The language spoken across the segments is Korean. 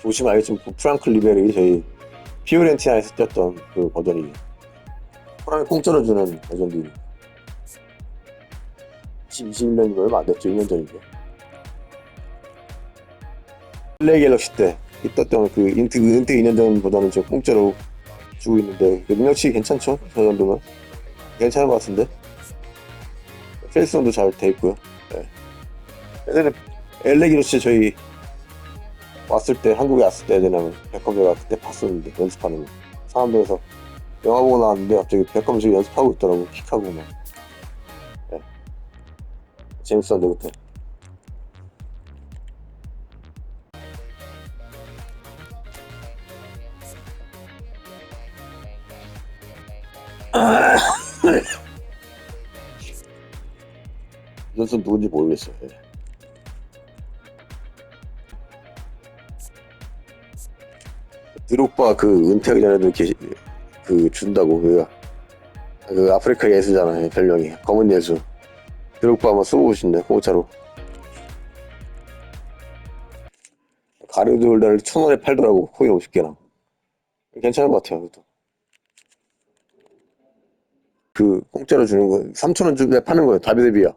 보시면 알겠지만 그 프랑크 리베리 저희 피오렌티나에서 뛰었던 그 버전이 호랑이 공짜로 주는 버전이 2020년이면 얼마 안 됐죠 2년 전이죠 플레이 갤럭시 때 있었던 그 인트, 은퇴 2년 전 버전은 지금 공짜로 주고 있는데 그 능력치 괜찮죠? 저 정도면 괜찮은 것 같은데 페이스성도 잘 돼 있고요 네. 예전에 기로치 저희 왔을 때 한국에 왔을 때 예전에 백컴배가 그때 봤었는데 연습하는 거. 사람들에서 영화 보고 나왔는데 갑자기 백컴 지금 연습하고 있더라고 킥하고 막. 네. 재밌었는데 그때. 이 선수 누군지 모르겠어요 드록바 그 은퇴하기 전에도 계시, 그 준다고 그, 그 아프리카 예수잖아요 별명이. 검은 예수. 드록바 한번 오신대 공짜로. 가르드 홀더를 천 원에 팔더라고 코인 50개랑 괜찮은 것 같아요 그것도. 그 공짜로 주는 거 3천 원 주에 파는 거예요 다비드 비아.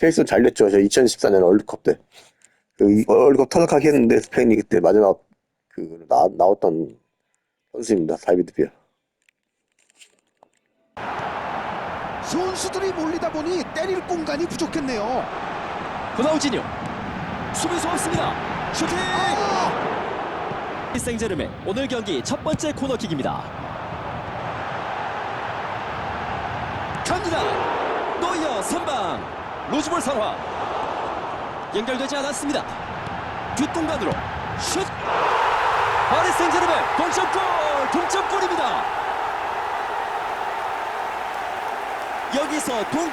페이스 잘 됐죠? 저 2014년 월드컵 때그 월드컵 터널하게 했는데 스페인이 그때 마지막 그 나, 나왔던 선수입니다. 다비드 비아. 선수들이 몰리다 보니 때릴 공간이 부족했네요. 호나우지뉴 수비수 없습니다 슈팅 아! 생제르맹 오늘 경기 첫 번째 코너킥입니다 갑니다 노이어 선방 로즈볼 상황 연결되지 않았습니다 뒷공간으로 슛 파리 생제르맹 동점골 동점골입니다. 여기서 동